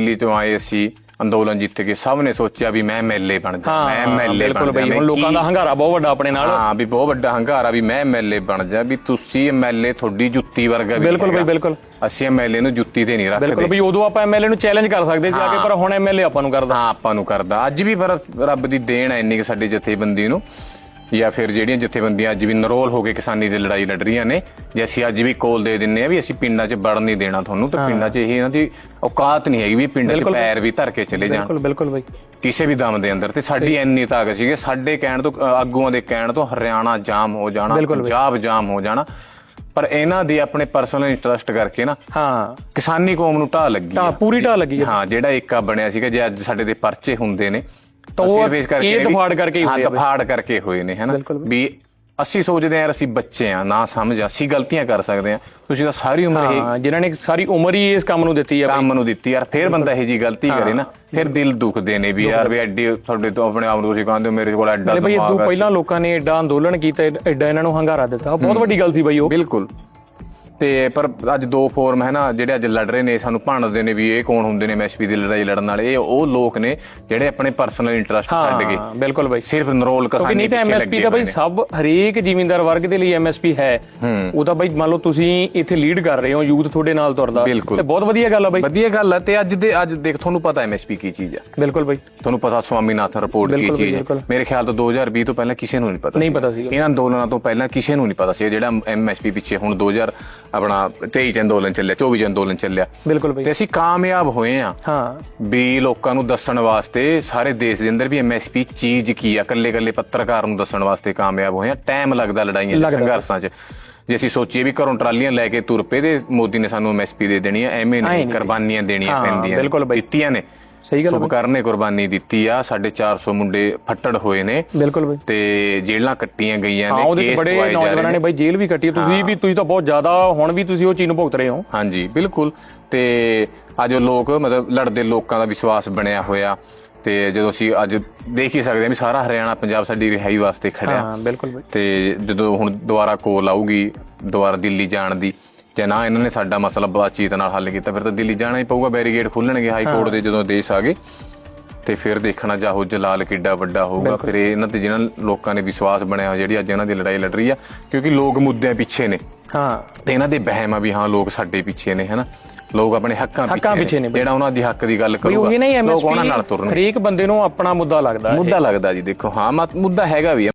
ਦਿੱਲੀ ਤੋਂ ਆਏ ਸੀ ਅੰਦੋਲਨ ਜਿੱਤ ਕੇ ਸਭ ਨੇ ਸੋਚਿਆ ਵੀ ਮੈਂ ਐਮਐਲਏ ਬਣ ਜਾ ਮੈਂ ਐਮਐਲਏ ਬਿਲਕੁਲ ਬਣ ਬਈ ਜਾ ਹੁਣ ਲੋਕਾਂ ਦਾ ਹੰਗਾਰਾ ਬਹੁਤ ਵੱਡਾ ਆਪਣੇ ਨਾਲ। ਹਾਂ ਵੀ ਬਹੁਤ ਵੱਡਾ ਹੰਗਾਰਾ ਵੀ ਮੈਂ ਐਮਐਲਏ ਬਣ ਜਾ ਵੀ ਤੁਸੀਂ ਐਮਐਲਏ ਤੁਹਾਡੀ ਜੁੱਤੀ ਵਰਗਾ ਵੀ ਬਿਲਕੁਲ ਬਈ। ਬਿਲਕੁਲ। ਅਸੀਂ ਐਮਐਲਏ ਨੂੰ ਜੁੱਤੀ ਤੇ ਨਹੀਂ ਬਿਲਕੁਲ ਰੱਖਦੇ ਬਈ ਉਦੋਂ ਆਪਾਂ ਐਮਐਲਏ ਨੂੰ ਚੈਲੰਜ ਕਰ ਸਕਦੇ ਸੀ ਆ ਕੇ ਪਰ ਹੁਣ ਐਮਐਲਏ ਆਪਾਂ ਨੂੰ ਕਰਦਾ। ਹਾਂ ਆਪਾਂ ਨੂੰ ਕਰਦਾ। ਅੱਜ ਵੀ ਪਰ ਰੱਬ ਦੀ ਦੇਣ ਹੈ ਇੰਨੀ ਕਿ ਸਾਡੀ ਜਥੇਬੰਦੀ ਨੂੰ। ਜਾਂ ਫਿਰ ਜਿਹੜੀਆਂ ਜਥੇਬੰਦੀਆਂ ਅੱਜ ਵੀ ਨਰੋਲ ਹੋ ਕੇ ਕਿਸਾਨੀ ਦੀ ਲੜਾਈ ਲੜ ਰਹੀਆਂ ਨੇ ਜੇ ਅਸੀਂ ਅੱਜ ਵੀ ਕੋਲ ਦੇ ਦਿੰਨੇ ਆ ਵੀ ਅਸੀਂ ਪਿੰਡਾਂ 'ਚ ਵੜਨ ਨਹੀਂ ਦੇਣਾ ਤੁਹਾਨੂੰ ਤੇ ਪਿੰਡਾਂ 'ਚ ਇਹ ਇਹਨਾਂ ਦੀ ਔਕਾਤ ਨਹੀਂ ਹੈਗੀ ਵੀ ਪਿੰਡਾਂ 'ਚ। ਪੈਰ ਵੀ ਧਰ ਕੇ ਚਲੇ ਜਾਣ। ਬਿਲਕੁਲ ਬਿਲਕੁਲ ਬਈ। ਕਿਸੇ ਵੀ ਦਮ ਦੇ ਅੰਦਰ। ਤੇ ਸਾਡੀ ਇੰਨੀ ਤਾਕਤ ਸੀਗੀ ਸਾਡੇ ਕਹਿਣ ਤੋਂ ਆਗੂਆਂ ਦੇ ਕਹਿਣ ਤੋਂ ਹਰਿਆਣਾ ਜਾਮ ਹੋ ਜਾਣਾ। ਪੰਜਾਬ ਜਾਮ ਹੋ ਜਾਣਾ। ਪਰ ਇਹਨਾਂ ਦੀ ਆਪਣੇ ਪਰਸਨਲ ਇੰਟਰਸਟ ਕਰਕੇ ਨਾ ਹਾਂ। ਕਿਸਾਨੀ ਕੌਮ ਨੂੰ ਢਾਹ ਲੱਗੀ ਆ। ਪੂਰੀ ਢਾਹ ਲੱਗੀ ਹੈ ਹਾਂ ਜਿਹੜਾ ਏਕਾ ਬਣਿਆ ਸੀਗਾ ਜੇ ਅੱਜ ਸਾਡੇ ਦੇ ਪਰਚੇ ਹੁੰਦੇ ਨੇ ਤਾਂ ਉਹ ਸਿਰਫ ਇਸ ਕਰਕੇ ਇਹ ਵੀ- ਦਫਾੜ ਕਰਕੇ ਹੀ ਹਾਂ ਹੋਏ ਆ ਬਈ। ਦਫਾੜ ਕਰਕੇ ਹੋਏ ਨੇ ਹਨਾ? ਬਿਲਕੁਲ। ਵੀ ਅਸੀਂ ਸੋਚਦੇ ਹਾਂ ਯਾਰ ਅਸੀਂ ਬੱਚੇ ਆ ਨਾ ਸਮਝ ਅਸੀਂ ਗਲਤੀਆਂ ਕਰ ਸਕਦੇ ਆ ਤੁਸੀਂ ਤਾਂ ਸਾਰੀ ਉਮਰ ਇਹ ਹਾਂ ਜਿਨ੍ਹਾਂ ਨੇ ਸਾਰੀ ਉਮਰ ਹੀ ਇਸ ਕੰਮ ਨੂੰ ਦਿੱਤੀ ਆ ਬਈ। ਕੰਮ ਨੂੰ ਦਿੱਤੀ ਯਾਰ ਫਿਰ ਬੰਦਾ ਇਹ ਜੀ ਗਲਤੀ ਕਰੇ ਨਾ ਫਿਰ ਦਿਲ ਦੁਖਦੇ ਨੇ ਵੀ ਯਾਰ ਵੀ ਐਡੀ ਤੁਹਾਡੇ ਤੋਂ ਆਪਣੇ ਆਪ ਨੂੰ ਤੁਸੀਂ ਕਹਿੰਦੇ ਹੋ ਮੇਰੇ ਕੋਲ ਐਡਾ ਬਈ ਦਿਮਾਗ ਆ ਪਹਿਲਾਂ ਲੋਕਾਂ ਨੇ ਐਡਾ ਅੰਦੋਲਨ ਕੀਤਾ ਐਡ- ਐਡਾ ਇਹਨਾਂ ਨੂੰ ਹੰਗਾਰਾ ਦਿੱਤਾ। ਬਹੁਤ ਵੱਡੀ ਗੱਲ ਸੀ ਬਈ ਉਹ। ਬਿਲਕੁਲ। ਤੇ ਪਰ ਅੱਜ ਦੋ ਫੋਰਮ ਹੈ ਨਾ ਜਿਹੜੇ ਅੱਜ ਲੜ ਰਹੇ ਨੇ ਸਾਨੂੰ ਭਾਣਦੇ ਨੇ ਵੀ ਇਹ ਕੌਣ ਹੁੰਦੇ ਨੇ ਐਮਐਸਪੀ ਦੀ ਲੜਾਈ ਲੜਨ ਵਾਲੇ ਇਹ ਉਹ ਲੋਕ ਨੇ ਜਿਹੜੇ ਆਪਣੇ ਪਰਸਨਲ ਇੰਟਰਸਟ ਛੱਡ ਗਏ। ਹਾਂ ਬਿਲਕੁਲ ਬਈ। ਸਿਰਫ ਨਰੋਲ ਕਿਸਾਨੀ ਨਹੀਂ ਤਾਂ ਐਮਐਸਪੀ ਤਾਂ ਬਈ ਸਭ ਹਰੇਕ ਜ਼ਿਮੀਂਦਾਰ ਵਰਗ ਦੇ ਲਈ ਐਮਐਸਪੀ ਹੈ। ਉਹ ਤਾਂ ਬਈ ਮੰਨ ਲਓ ਤੁਸੀਂ ਇੱਥੇ ਲੀਡ ਕਰ ਰਹੇ ਹੋ ਯੂਥ ਤੁਹਾਡੇ ਨਾਲ ਤੁਰਦਾ। ਤੇ ਬਹੁਤ ਵਧੀਆ ਗੱਲ ਆ ਬਈ। ਵਧੀਆ ਗੱਲ ਹੈ ਤੇ ਅੱਜ ਦੇ ਅੱਜ ਦੇਖ ਤੁਹਾਨੂੰ ਪਤਾ ਐਮਐਸਪੀ ਕੀ ਚੀਜ਼ ਹੈ ਬਿਲਕੁਲ ਬਈ। ਤੁਹਾਨੂੰ ਪਤਾ ਸਵਾਮੀਨਾਥਨ ਰਿਪੋਰਟ ਕੀ ਚੀਜ਼ ਹੈ। ਮੇਰੇ ਖਿਆਲ ਤੋਂ 2020 ਤੋਂ ਪਹਿਲਾਂ ਕਿਸੇ ਨੂੰ ਨਹੀਂ ਪਤਾ ਨਹੀਂ ਸੀਗਾ। ਪਤਾ ਸੀਗਾ। ਇਹਨਾਂ ਅੰਦੋਲਨਾਂ ਤੋਂ ਪਹਿਲਾਂ ਕਿਸੇ ਨੂੰ ਨਹੀਂ ਪਤਾ ਸੀ। ਜਿਹੜਾ ਐਮਐਸਪੀ ਪਿੱਛੇ ਹੁਣ 2000 ਆਪਣਾ 23 ਚ ਅੰਦੋਲਨ ਚੱਲਿਆ 24 ਚ ਅੰਦੋਲਨ ਚੱਲਿਆ ਬਿਲਕੁਲ ਬਈ ਤੇ ਅਸੀਂ ਕਾਮਯਾਬ ਹੋਏ ਆ ਹਾਂ ਵੀ ਲੋਕਾਂ ਨੂੰ ਦੱਸਣ ਵਾਸਤੇ ਸਾਰੇ ਦੇਸ਼ ਦੇ ਅੰਦਰ ਵੀ ਐਮਐਸਪੀ ਚੀਜ਼ ਕੀ ਆ ਕੱਲੇ ਕੱਲੇ ਪੱਤਰਕਾਰ ਨੂੰ ਦੱਸਣ ਵਾਸਤੇ ਕਾਮਯਾਬ ਹੋਏ ਆ ਟਾਈਮ ਲੱਗਦਾ ਲੜਾਈਆਂ ਲੱਗਦਾ। ਸੰਘਰਸ਼ਾਂ 'ਚ ਜੇ ਅਸੀਂ ਸੋਚੀਏ ਵੀ ਘਰੋਂ ਟਰਾਲੀਆਂ ਲੈ ਕੇ ਤੁਰ ਪਏ ਤੇ ਮੋਦੀ ਨੇ ਸਾਨੂੰ ਐਮਐਸਪੀ ਦੇ ਦੇਣੀ ਆ ਐਵੇਂ ਨਹੀਂ। ਕੁਰਬਾਨੀਆਂ ਦੇਣੀਆਂ ਪੈਂਦੀਆਂ। ਦਿੱਤੀਆਂ ਨੇ ਸਹੀ ਗੱਲ ਆ ਸੁਭਕਰਨ ਨੇ ਕੁਰਬਾਨੀ ਦਿੱਤੀ ਆ। 450 ਮੁੰਡੇ ਫੱਟੜ ਹੋਏ ਨੇ। ਬਿਲਕੁਲ ਬਈ। ਤੇ ਜੇਲ੍ਹਾਂ ਕੱਟੀਆਂ ਗਈਆਂ ਨੇ ਕੇਸ ਬੜੇ ਨੌਜਵਾਨਾਂ ਨੇ ਬਈ ਜੇਲ੍ਹ ਵੀ ਕੱਟੀ। ਤੁਸੀਂ ਵੀ ਤੁਸੀਂ ਤਾਂ ਬਹੁਤ ਜ਼ਿਆਦਾ ਹੁਣ ਵੀ ਤੁਸੀਂ ਉਹ ਚੀਜ਼ ਨੂੰ ਭੁਗਤ ਰਹੇ ਹੋ। ਹਾਂਜੀ ਬਿਲਕੁਲ। ਤੇ ਅੱਜ ਉਹ ਲੋਕ ਮਤਲਬ ਲੜਦੇ ਲੋਕਾਂ ਦਾ ਵਿਸ਼ਵਾਸ ਬਣਿਆ ਹੋਇਆ। ਤੇ ਜਦੋਂ ਅਸੀਂ ਅੱਜ ਦੇਖ ਹੀ ਸਕਦੇ ਹਾਂ ਵੀ ਸਾਰਾ ਹਰਿਆਣਾ ਪੰਜਾਬ ਸਾਡੀ ਰਿਹਾਈ ਵਾਸਤੇ ਖੜਿਆ। ਹਾਂ ਬਿਲਕੁਲ ਬਈ। ਤੇ ਜਦੋਂ ਹੁਣ ਦੁਬਾਰਾ ਕੋਲ ਆਊਗੀ ਦੁਬਾਰਾ ਦਿੱਲੀ ਜਾਣ ਦੀ ਜੇ ਨਾ ਇਹਨਾਂ ਨੇ ਸਾਡਾ ਮਸਲਾ ਬਾਤਚੀਤ ਨਾਲ ਹੱਲ ਕੀਤਾ ਫਿਰ ਤਾਂ ਦਿੱਲੀ ਜਾਣਾ ਹੀ ਪਊਗਾ ਬੈਰੀਗੇਡ ਖੁੱਲਣਗੇ ਹਾਈ ਕੋਰਟ ਦੇ ਜਦੋਂ ਦੇਸ਼ ਆ ਗਏ। ਤੇ ਫਿਰ ਦੇਖਣਾ ਜਾਹੋ ਜਲਾਲ ਕਿੱਡਾ ਵੱਡਾ ਹੋਊਗਾ ਫਿਰ ਇਹ ਇਹਨਾਂ ਤੇ ਜਿਹਨਾਂ ਲੋਕਾਂ ਨੇ ਵਿਸ਼ਵਾਸ ਬਣਿਆ ਜਿਹੜੀ ਅੱਜ ਇਹਨਾਂ ਦੀ ਲੜਾਈ ਲੜ ਰਹੀ ਆ ਕਿਉਂਕਿ ਲੋਕ ਮੁੱਦਿਆਂ ਪਿੱਛੇ ਨੇ। ਹਾਂ। ਤੇ ਇਹਨਾਂ ਦੇ ਵਹਿਮ ਆ ਵੀ ਹਾਂ ਲੋਕ ਸਾਡੇ ਪਿੱਛੇ ਨੇ ਹਨਾ? ਲੋਕ ਆਪਣੇ ਹੱਕਾਂ ਪਿੱਛੇ ਨੇ। ਜਿਹੜਾ ਉਹਨਾਂ ਦੀ ਹੱਕ ਦੀ ਗੱਲ ਕਰੂਗਾ ਲੋਕ ਉਹਨਾਂ ਨਾਲ ਤੁਰਨਗੇ ਹਰੇਕ ਬੰਦੇ ਨੂੰ ਆਪਣਾ ਮੁੱਦਾ ਲੱਗਦਾ ਹੈ। ਮੁੱਦਾ ਲੱਗਦਾ ਜੀ ਦੇਖੋ ਹਾਂ ਮੁੱਦਾ ਹੈਗਾ ਵੀ